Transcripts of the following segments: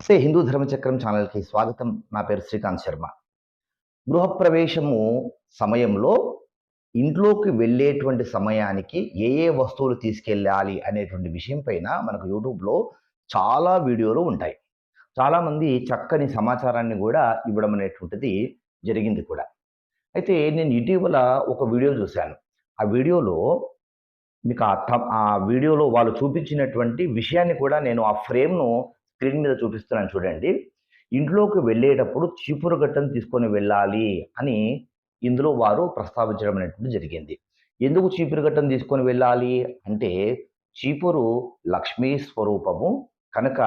నమస్తే. హిందూ ధర్మచక్రం ఛానల్కి స్వాగతం. నా పేరు శ్రీకాంత్ శర్మ. గృహప్రవేశము సమయంలో ఇంట్లోకి వెళ్ళేటువంటి సమయానికి ఏ ఏ వస్తువులు తీసుకెళ్ళాలి అనేటువంటి విషయం పైన మనకు యూట్యూబ్లో చాలా వీడియోలు ఉంటాయి. చాలామంది చక్కని సమాచారాన్ని కూడా ఇవ్వడం అనేటువంటిది జరిగింది కూడా. అయితే నేను ఇటీవల ఒక వీడియో చూశాను. ఆ వీడియోలో మీకు ఆ ఆ వీడియోలో వాళ్ళు చూపించినటువంటి విషయాన్ని కూడా నేను ఆ ఫ్రేమ్ను స్క్రీన్ మీద చూపిస్తున్నాను చూడండి. ఇంట్లోకి వెళ్ళేటప్పుడు చీపురు గట్టను తీసుకొని వెళ్ళాలి అని ఇందులో వారు ప్రస్తావించడం అనేటువంటి జరిగింది. ఎందుకు చీపురు గట్టను తీసుకొని వెళ్ళాలి అంటే చీపురు లక్ష్మీ స్వరూపము కనుక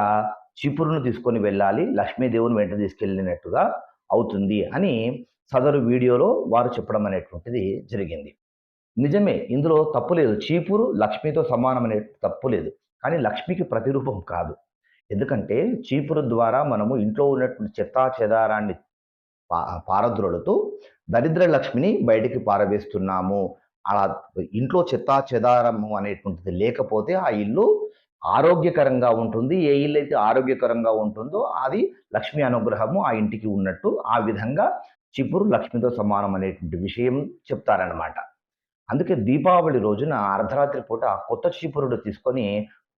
చీపురును తీసుకొని వెళ్ళాలి లక్ష్మీదేవుని వెంట తీసుకెళ్ళినట్టుగా అవుతుంది అని సదరు వీడియోలో వారు చెప్పడం అనేటువంటిది జరిగింది. నిజమే ఇందులో తప్పు లేదు. చీపురు లక్ష్మితో సమానం అనే తప్పు లేదు. కానీ లక్ష్మికి ప్రతిరూపం కాదు. ఎందుకంటే చీపురు ద్వారా మనము ఇంట్లో ఉన్నటువంటి చెత్తా చెదారాన్ని పా పారద్రోలుతూ దరిద్ర లక్ష్మిని బయటికి పారవేస్తున్నాము. అలా ఇంట్లో చెత్తా చెదారము అనేటువంటిది లేకపోతే ఆ ఇల్లు ఆరోగ్యకరంగా ఉంటుంది. ఏ ఇల్లు అయితే ఆరోగ్యకరంగా ఉంటుందో అది లక్ష్మి అనుగ్రహము ఆ ఇంటికి ఉన్నట్టు ఆ విధంగా చీపురు లక్ష్మితో సమానం అనేటువంటి విషయం చెప్తారనమాట అందుకే దీపావళి రోజున అర్ధరాత్రి పూట కొత్త చీపురుడు తీసుకొని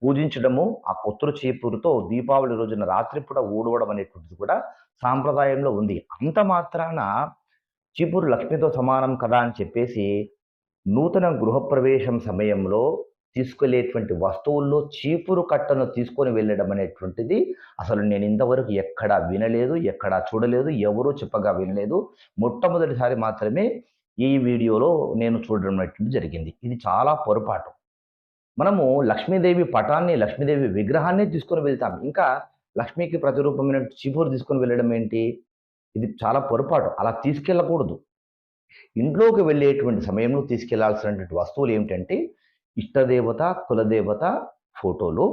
పూజించడము ఆ కొత్తరు చీపురుతో దీపావళి రోజున రాత్రిపూట ఊడవడం అనేటువంటిది కూడా సాంప్రదాయంలో ఉంది. అంత మాత్రాన చీపురు లక్ష్మితో సమానం కదా అని చెప్పేసి నూతన గృహప్రవేశం సమయంలో తీసుకెళ్ళేటువంటి వస్తువుల్లో చీపురు కట్టను తీసుకొని వెళ్ళడం అనేటువంటిది అసలు నేను ఇంతవరకు ఎక్కడా వినలేదు ఎక్కడా చూడలేదు ఎవరూ చెప్పగా వినలేదు. మొట్టమొదటిసారి మాత్రమే ఈ వీడియోలో నేను చూడడం అనేటువంటి జరిగింది. ఇది చాలా పొరపాటు. మనము లక్ష్మీదేవి పటాన్ని లక్ష్మీదేవి విగ్రహాన్ని తీసుకొని వెళ్తాం. ఇంకా లక్ష్మికి ప్రతిరూపమైన చీపురు తీసుకొని వెళ్ళడం ఏంటి? ఇది చాలా పొరపాటు. అలా తీసుకెళ్ళకూడదు. ఇంట్లోకి వెళ్ళేటువంటి సమయంలో తీసుకెళ్ళాల్సినటువంటి వస్తువులు ఏమిటంటే ఇష్టదేవత కులదేవత ఫోటోలు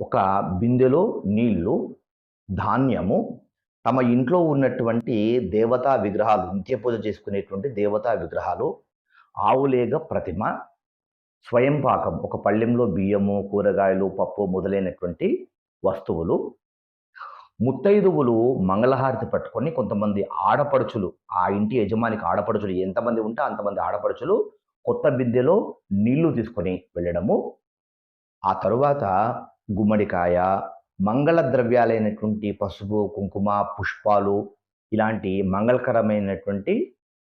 ఒక బిందెలో నీళ్ళు ధాన్యము తమ ఇంట్లో ఉన్నటువంటి దేవతా విగ్రహాలు నిత్య పూజ చేసుకునేటువంటి దేవతా విగ్రహాలు ఆవులేగ ప్రతిమ స్వయం పాకం ఒక పళ్ళెంలో బియ్యము కూరగాయలు పప్పు మొదలైనటువంటి వస్తువులు. ముత్తైదువులు మంగళహారతి పట్టుకొని కొంతమంది ఆడపడుచులు ఆ ఇంటి యజమానికి ఆడపడుచులు ఎంతమంది ఉంటే అంతమంది ఆడపడుచులు కొత్త బిద్దెలో నీళ్ళు తీసుకొని వెళ్ళడము. ఆ తరువాత గుమ్మడికాయ మంగళ ద్రవ్యాలైనటువంటి పసుపు కుంకుమ పుష్పాలు ఇలాంటి మంగళకరమైనటువంటి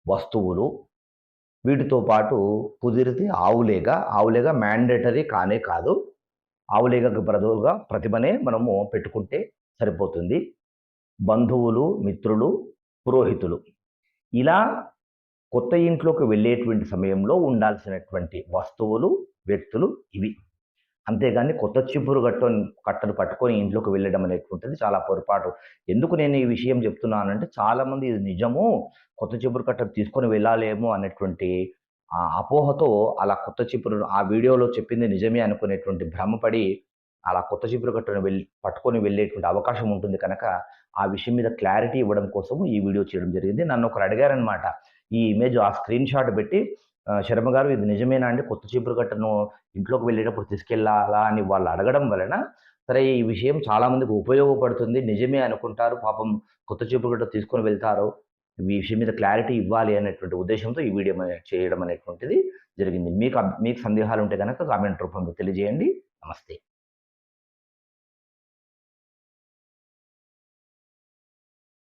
వస్తువులు వీటితో పాటు కుదిరితే ఆవులేగ ఆవులేగ మ్యాండేటరీ కానే కాదు. ఆవులేగకు బదులుగా ప్రతిభనే మనము పెట్టుకుంటే సరిపోతుంది. బంధువులు మిత్రులు పురోహితులు. ఇలా కొత్త ఇంట్లోకి వెళ్ళేటువంటి సమయంలో ఉండాల్సినటువంటి వస్తువులు వ్యక్తులు ఇవి. అంతేగాని కొత్త చిపురు కట్ట కట్టను పట్టుకొని ఇంట్లోకి వెళ్ళడం అనేటువంటిది చాలా పొరపాటు. ఎందుకు నేను ఈ విషయం చెప్తున్నానంటే చాలామంది ఇది నిజము కొత్త చిపురు కట్టను తీసుకొని వెళ్ళాలేమో అనేటువంటి ఆ అపోహతో అలా కొత్త చిప్పురు ఆ వీడియోలో చెప్పింది నిజమే అనుకునేటువంటి భ్రమపడి అలా కొత్త చిపురు కట్టను వెళ్ళి పట్టుకొని వెళ్ళేటువంటి అవకాశం ఉంటుంది కనుక ఆ విషయం మీద క్లారిటీ ఇవ్వడం కోసం ఈ వీడియో చేయడం జరిగింది. నన్ను ఒకరు అడిగారనమాట ఈ ఇమేజ్ ఆ స్క్రీన్ షాట్ పెట్టి శర్మ గారు ఇది నిజమేనా అండి? కొత్త చీపురు కట్టను ఇంట్లోకి వెళ్ళేటప్పుడు తీసుకెళ్ళాలా? అని వాళ్ళు అడగడం వలన సరే ఈ విషయం చాలామందికి ఉపయోగపడుతుంది. నిజమే అనుకుంటారు. పాపం కొత్త చీపురు కట్ట తీసుకొని వెళ్తారు. ఈ విషయం మీద క్లారిటీ ఇవ్వాలి అనేటువంటి ఉద్దేశంతో ఈ వీడియో చేయడం అనేటువంటిది జరిగింది. మీకు మీకు సందేహాలు ఉంటే కనుక కామెంట్ రూపంలో తెలియజేయండి. నమస్తే.